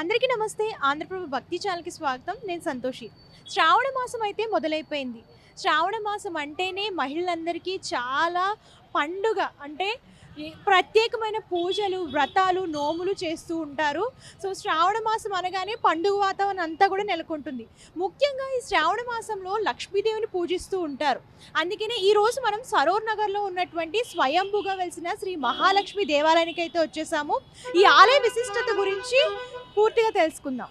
అందరికీ నమస్తే. ఆంధ్రప్రభ భక్తి ఛానల్కి స్వాగతం. నేను సంతోషి. శ్రావణ మాసం అయితే మొదలైపోయింది. శ్రావణ మాసం అంటేనే మహిళలందరికీ చాలా పండుగ. అంటే ప్రత్యేకమైన పూజలు వ్రతాలు నోములు చేస్తూ ఉంటారు. సో శ్రావణ మాసం అనగానే పండుగ వాతావరణం అంతా కూడా నెలకొంటుంది. ముఖ్యంగా ఈ శ్రావణ మాసంలో లక్ష్మీదేవిని పూజిస్తూ ఉంటారు. అందుకనే ఈరోజు మనం సరోర్ నగర్లో ఉన్నటువంటి స్వయంభుగా వెలిసిన శ్రీ మహాలక్ష్మి దేవాలయానికి అయితే వచ్చేసాము. ఈ ఆలయ విశిష్టత గురించి పూర్తిగా తెలుసుకుందాం.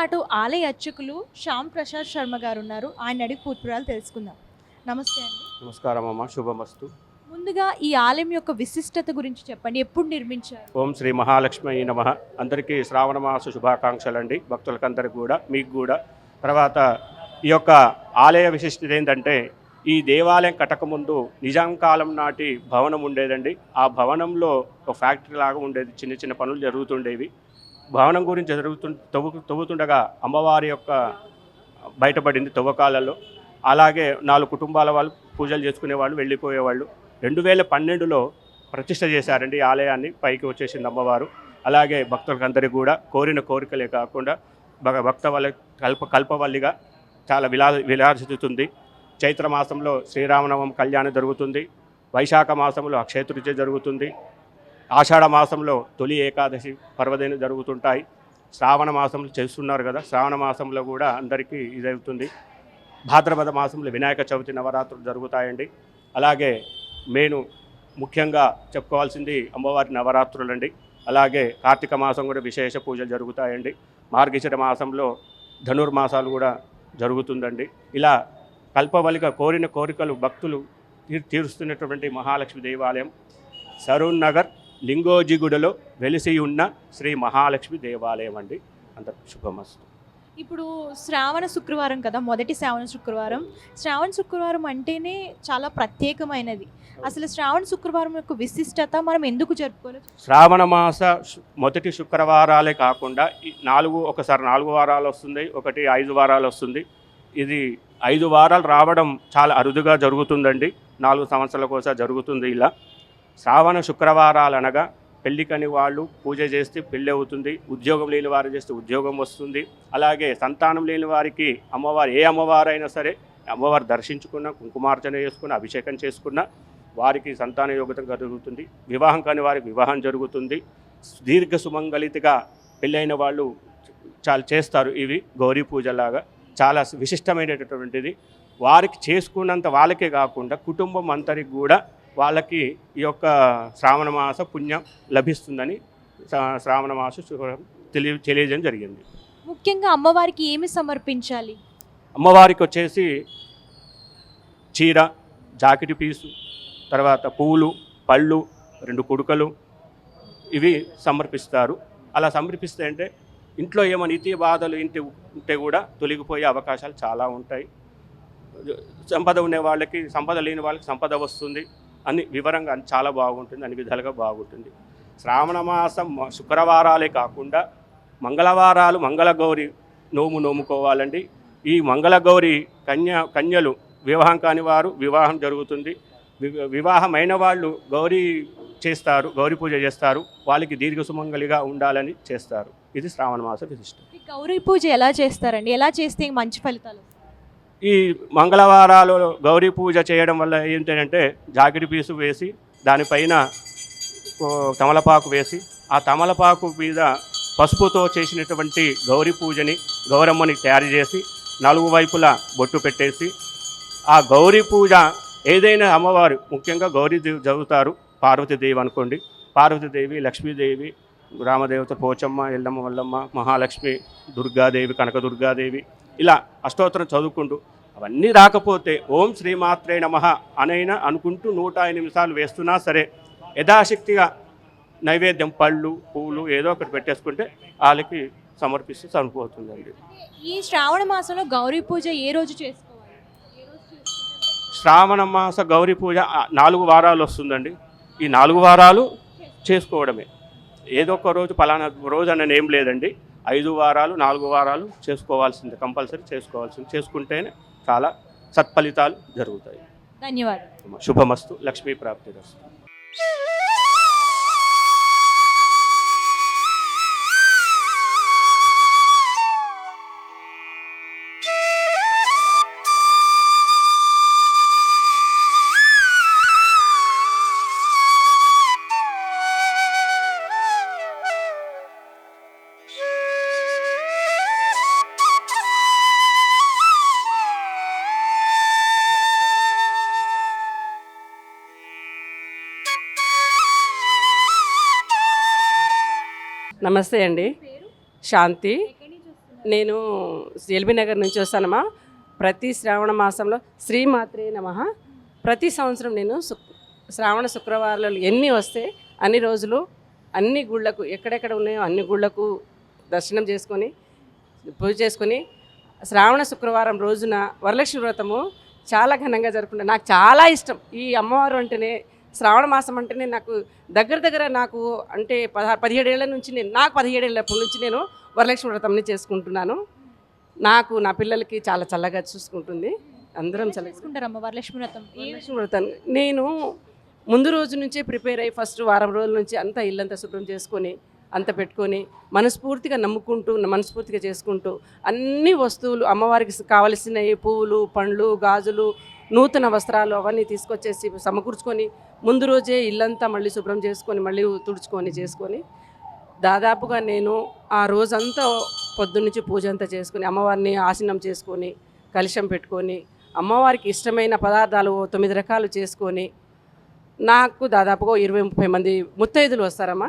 పాటు ఆలయ అర్చకులు శ్యామ్ ప్రసాద్ శర్మ గారు ఉన్నారు ఆయన అడిగి పూర్తిరాలు తెలుసుకుందాం. నమస్తే అండి. నమస్కారం అమ్మ శుభమస్తు. ముందుగా ఈ ఆలయం యొక్క విశిష్టత గురించి చెప్పండి. ఎప్పుడు నిర్మించారు? ఓం శ్రీ మహాలక్ష్మి నమ. అందరికీ శ్రావణ మాస శుభాకాంక్షలు అండి. భక్తులకందరికీ కూడా మీకు కూడా. తర్వాత ఈ యొక్క ఆలయ విశిష్టత ఏంటంటే ఈ దేవాలయం కట్టకముందు నిజాం కాలం నాటి భవనం ఉండేదండి. ఆ భవనంలో ఒక ఫ్యాక్టరీ లాగా ఉండేది. చిన్న చిన్న పనులు జరుగుతుండేవి. భవనం గురించి జరుగుతు తవ్వు తవ్వుతుండగా అమ్మవారి యొక్క బయటపడింది తవ్వకాలలో. అలాగే నాలుగు కుటుంబాల వాళ్ళు పూజలు చేసుకునేవాళ్ళు వెళ్ళిపోయేవాళ్ళు. రెండు వేల పన్నెండులో ప్రతిష్ట చేశారండి ఆలయాన్ని పైకి వచ్చేసింది అమ్మవారు. అలాగే భక్తులకందరికీ కూడా కోరిన కోరికలే కాకుండా భగ భక్త వల్ల కల్ప కల్పవల్లిగా చాలా విలా విలాసిస్తుంది చైత్ర మాసంలో శ్రీరామనవం కళ్యాణం జరుగుతుంది. వైశాఖ మాసంలో అక్షయ తృతీయ జరుగుతుంది. ఆషాఢ మాసంలో తొలి ఏకాదశి పర్వదిన జరుగుతుంటాయి. శ్రావణ మాసంలో చేస్తున్నారు కదా శ్రావణ మాసంలో కూడా అందరికీ ఇదవుతుంది. భాద్రపద మాసంలో వినాయక చవితి నవరాత్రులు జరుగుతాయండి. అలాగే మేను ముఖ్యంగా చెప్పుకోవాల్సింది అమ్మవారి నవరాత్రులండి. అలాగే కార్తీక మాసం కూడా విశేష పూజలు జరుగుతాయండి. మార్గశిర మాసంలో ధనుర్మాసాలు కూడా జరుగుతుందండి. ఇలా కల్పవలిక కోరిన కోరికలు భక్తులు తీర్ తీరుస్తున్నటువంటి మహాలక్ష్మి దేవాలయం సరూన్ నగర్ లింగోజిగూడలో వెలిసి ఉన్న శ్రీ మహాలక్ష్మి దేవాలయం అండి. అందరికి శుభమస్తు. ఇప్పుడు శ్రావణ శుక్రవారం కదా మొదటి శ్రావణ శుక్రవారం. శ్రావణ శుక్రవారం అంటేనే చాలా ప్రత్యేకమైనది. అసలు శ్రావణ శుక్రవారం యొక్క విశిష్టత మనం ఎందుకు జరుపుకోలేదు? శ్రావణ మాస మొదటి శుక్రవారాలే కాకుండా నాలుగు ఒకసారి నాలుగు వారాలు వస్తుంది ఒకటి ఐదు వారాలు వస్తుంది. ఇది ఐదు వారాలు రావడం చాలా అరుదుగా జరుగుతుందండి. నాలుగు సంవత్సరాలకు ఒకసారి జరుగుతుంది ఇలా. శ్రావణ శుక్రవారాలు అనగా పెళ్ళికని వాళ్ళు పూజ చేస్తే పెళ్ళి అవుతుంది ఉద్యోగం లేని వారు చేస్తే ఉద్యోగం వస్తుంది. అలాగే సంతానం లేని వారికి అమ్మవారు ఏ అమ్మవారైనా సరే అమ్మవారు దర్శించుకున్న కుంకుమార్చన చేసుకున్న అభిషేకం చేసుకున్న వారికి సంతాన యోగ్యత జరుగుతుంది వివాహం కాని వారికి వివాహం జరుగుతుంది. దీర్ఘ సుమంగళితగా పెళ్ళైన వాళ్ళు చాలా చేస్తారు ఇవి గౌరీ పూజలాగా. చాలా విశిష్టమైనటువంటిది వారికి చేసుకున్నంత వాళ్ళకే కాకుండా కుటుంబం అంతరికి కూడా వాళ్ళకి ఈ యొక్క శ్రావణ మాస పుణ్యం లభిస్తుందని శ్రా- శ్రావణ మాస తెలియ తెలియజేయడం జరిగింది. ముఖ్యంగా అమ్మవారికి ఏమి సమర్పించాలి? అమ్మవారికి వచ్చేసి చీర జాకెట్ పీసు తర్వాత పువ్వులు పళ్ళు రెండు కుడుకలు ఇవి సమర్పిస్తారు. అలా సమర్పిస్తే అంటే ఇంట్లో ఏమైనా ఇతి బాధలు ఇంటి ఉంటే కూడా తొలగిపోయే అవకాశాలు చాలా ఉంటాయి. సంపద ఉండే వాళ్ళకి సంపద లేని వాళ్ళకి సంపద వస్తుంది. అని వివరంగా చాలా బాగుంటుంది అన్ని విధాలుగా బాగుంటుంది. శ్రావణ మాసం శుక్రవారాలే కాకుండా మంగళవారాలు మంగళగౌరి నోము నోముకోవాలండి. ఈ మంగళగౌరి కన్య కన్యలు వివాహం కాని వారు వివాహం జరుగుతుంది. వివాహమైన వాళ్ళు గౌరీ చేస్తారు గౌరీ పూజ చేస్తారు. వాళ్ళకి దీర్ఘ సుమంగలిగా ఉండాలని చేస్తారు. ఇది శ్రావణ మాస విశిష్టం. గౌరీ పూజ ఎలా చేస్తారండి? ఎలా చేస్తే మంచి ఫలితాలు ఈ మంగళవారాలు గౌరీ పూజ చేయడం వల్ల ఏంటంటే జాకిడి పీసు వేసి దానిపైన తమలపాకు వేసి ఆ తమలపాకు మీద పసుపుతో చేసినటువంటి గౌరీ పూజని గౌరమ్మని తయారు చేసి నలుగు వైపులా బొట్టు పెట్టేసి ఆ గౌరీ పూజ ఏదైనా అమ్మవారు ముఖ్యంగా గౌరీ చదువుతారు పార్వతీదేవి అనుకోండి. పార్వతీదేవి లక్ష్మీదేవి రామదేవత పోచమ్మ ఎల్లమ్మ వల్లమ్మ మహాలక్ష్మి దుర్గాదేవి కనకదుర్గాదేవి ఇలా అష్టోత్తరం చదువుకుంటూ అవన్నీ రాకపోతే ఓం శ్రీమాత్రే నమ అనైనా అనుకుంటూ నూట ఎనిమిది సార్లు వేస్తున్నా సరే యథాశక్తిగా నైవేద్యం పళ్ళు పూలు ఏదో ఒకటి పెట్టేసుకుంటే వాళ్ళకి సమర్పిస్తే చనిపోతుందండి ఈ శ్రావణ మాసంలో గౌరీ పూజ ఏ రోజు చేసుకోవాలి? శ్రావణ మాస గౌరీ పూజ నాలుగు వారాలు వస్తుందండి. ఈ నాలుగు వారాలు చేసుకోవడమే. ఏదో ఒక రోజు పలానా రోజు అన్న ఏం లేదండి. ఐదు వారాలు నాలుగు వారాలు చేసుకోవాల్సిందే కంపల్సరీ చేసుకోవాల్సింది. చేసుకుంటేనే చాలా సత్ఫలితాలు జరుగుతాయి. ధన్యవాదాలు. శుభమస్తు లక్ష్మీ ప్రాప్తి నమస్తే అండి. శాంతి. నేను ఎల్బీ నగర్ నుంచి వస్తానమ్మా. ప్రతి శ్రావణ మాసంలో శ్రీమాత్రే నమ. ప్రతి సంవత్సరం నేను శ్రావణ శుక్రవారాలు ఎన్ని వస్తే అన్ని రోజులు అన్ని గుళ్ళకు ఎక్కడెక్కడ ఉన్నాయో అన్ని గుళ్ళకు దర్శనం చేసుకొని పూజ చేసుకొని శ్రావణ శుక్రవారం రోజున వరలక్ష్మి వ్రతము చాలా ఘనంగా జరుపుకుంటాను నాకు చాలా ఇష్టం. ఈ అమ్మవారు అంటేనే శ్రావణ మాసం అంటేనే నాకు దగ్గర దగ్గర నాకు అంటే పదహారు పదిహేడేళ్ళ నుంచి నేను నాకు పదిహేడేళ్ళప్పటి నుంచి నేను వరలక్ష్మి వ్రతంని చేసుకుంటున్నాను. నాకు నా పిల్లలకి చాలా చల్లగా చూసుకుంటుంది. అందరం చల్లగా వరలక్ష్మి వ్రతం? వరలక్ష్మి వ్రతం? నేను ముందు రోజు నుంచే ప్రిపేర్ అయ్యి ఫస్ట్ వారం రోజుల నుంచి అంతా ఇల్లంతా శుభ్రం చేసుకొని అంత పెట్టుకొని మనస్ఫూర్తిగా నమ్ముకుంటూ మనస్ఫూర్తిగా చేసుకుంటూ అన్ని వస్తువులు అమ్మవారికి కావలసినవి పువ్వులు పండ్లు గాజులు నూతన వస్త్రాలు అవన్నీ తీసుకొచ్చేసి సమకూర్చుకొని ముందు రోజే ఇల్లంతా మళ్ళీ శుభ్రం చేసుకొని మళ్ళీ తుడుచుకొని చేసుకొని దాదాపుగా నేను ఆ రోజంతా పొద్దున్నుంచి పూజ అంతా చేసుకొని అమ్మవారిని ఆసనం చేసుకొని కలుషం పెట్టుకొని అమ్మవారికి ఇష్టమైన పదార్థాలు తొమ్మిది రకాలు చేసుకొని నాకు దాదాపుగా ఇరవై ముప్పై మంది ముత్తైదులు వస్తారమ్మా.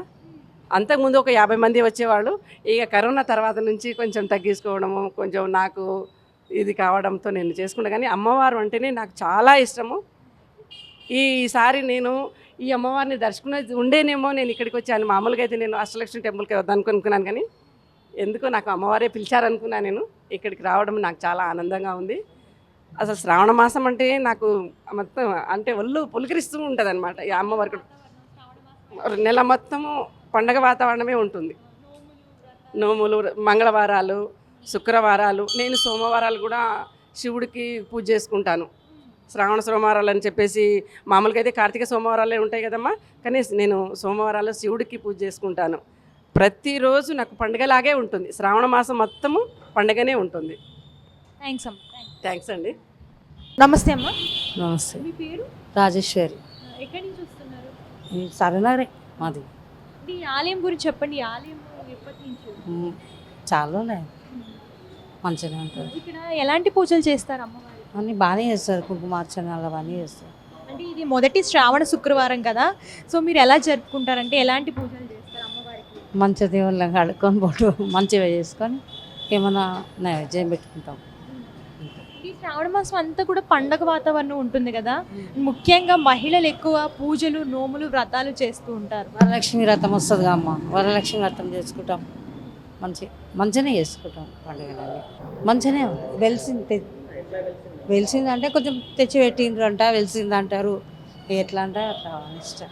అంతకుముందు ఒక యాభై మంది వచ్చేవాళ్ళు. ఇక కరోనా తర్వాత నుంచి కొంచెం తగ్గించుకోవడము కొంచెం నాకు ఇది కావడంతో నేను చేసుకుంటా కానీ అమ్మవారు అంటేనే నాకు చాలా ఇష్టము. ఈసారి నేను ఈ అమ్మవారిని దర్శకున్నది ఉండేనేమో నేను ఇక్కడికి వచ్చాను. మామూలుగా అయితే నేను అష్టలక్ష్మి టెంపుల్కి వద్దాం అనుకున్నాను కానీ ఎందుకో నాకు అమ్మవారే పిలిచారనుకున్నాను నేను. ఇక్కడికి రావడం నాకు చాలా ఆనందంగా ఉంది. అసలు శ్రావణ మాసం అంటే నాకు మొత్తం అంటే ఒళ్ళు పులకరిస్తూ ఉంటుంది అనమాట ఈ అమ్మవారికి నెల మొత్తము పండగ వాతావరణమే ఉంటుంది. నోములు మంగళవారాలు శుక్రవారాలు నేను సోమవారాలు కూడా శివుడికి పూజ చేసుకుంటాను. శ్రావణ సోమవారాలు అని చెప్పేసి మామూలుగా అయితే కార్తీక సోమవారాలే ఉంటాయి కదమ్మా కానీ నేను సోమవారాలు శివుడికి పూజ చేసుకుంటాను. ప్రతిరోజు నాకు పండగలాగే ఉంటుంది. శ్రావణ మాసం మొత్తము పండగనే ఉంటుంది. థ్యాంక్స్ అమ్మ. థ్యాంక్స్ అండి. నమస్తే అమ్మ. నమస్తే. మీ పేరు? రాజేశ్వరి. ఎక్కడి నుంచి వస్తున్నారు? ఈ సరనగరే మాది. ఈ ఆలయం గురించి చెప్పండి. ఈ ఆలయం ఎప్పటి నుంచి? ఉమ్, చాలా మంచిగా ఉంటుంది. ఇక్కడ ఎలాంటి పూజలు చేస్తారు అమ్మవారు? అన్నీ బాగానే చేస్తారు కుంకుమార్చనలు అవన్నీ చేస్తారు. అంటే ఇది మొదటి శ్రావణ శుక్రవారం కదా సో మీరు ఎలా జరుపుకుంటారంటే ఎలాంటి పూజలు చేస్తారు అమ్మవారికి? మంచిగా దేవుళ్ళని కడుక్కొని బొట్టు మంచిగా చేసుకొని ఏమైనా నైవేద్యం పెట్టుకుంటాం. ఈ శ్రావణ మాసం అంతా కూడా పండగ వాతావరణం ఉంటుంది కదా ముఖ్యంగా మహిళలు ఎక్కువ పూజలు నోములు వ్రతాలు చేస్తూ ఉంటారు. వరలక్ష్మి వ్రతం వస్తుంది అమ్మ వరలక్ష్మి వ్రతం చేసుకుంటాం. మంచి మంచిగానే చేసుకుంటాం పండుగలన్నీ. మంచిగానే వెలిసింది వెలిసింది. అంటే కొంచెం తెచ్చి పెట్టిండ్రు అంట వెలిసింది అంటారు ఎట్లా అంటే అట్లా ఇష్టం.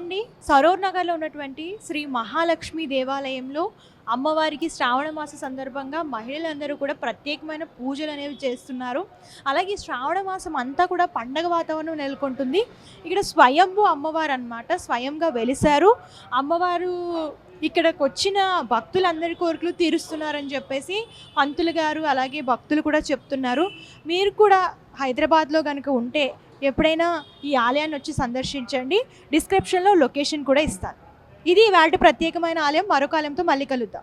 కదండి సరోర్ నగర్లో ఉన్నటువంటి శ్రీ మహాలక్ష్మి దేవాలయంలో అమ్మవారికి శ్రావణ మాస సందర్భంగా మహిళలందరూ కూడా ప్రత్యేకమైన పూజలు అనేవి చేస్తున్నారు. అలాగే శ్రావణ మాసం అంతా కూడా పండగ వాతావరణం నెలకొంటుంది. ఇక్కడ స్వయంభూ అమ్మవారు అన్నమాట స్వయంగా వెలిశారు. అమ్మవారు ఇక్కడికి వచ్చిన భక్తులందరి కోరికలు తీరుస్తున్నారని చెప్పేసి పంతులు గారు అలాగే భక్తులు కూడా చెప్తున్నారు. మీరు కూడా హైదరాబాద్లో కనుక ఉంటే ఎప్పుడైనా ఈ ఆలయాన్ని వచ్చి సందర్శించండి. డిస్క్రిప్షన్లో లొకేషన్ కూడా ఇస్తాను. ఇది వాటి ప్రత్యేకమైన ఆలయం. మరొక ఆలయంతో మళ్ళీ కలుద్దాం.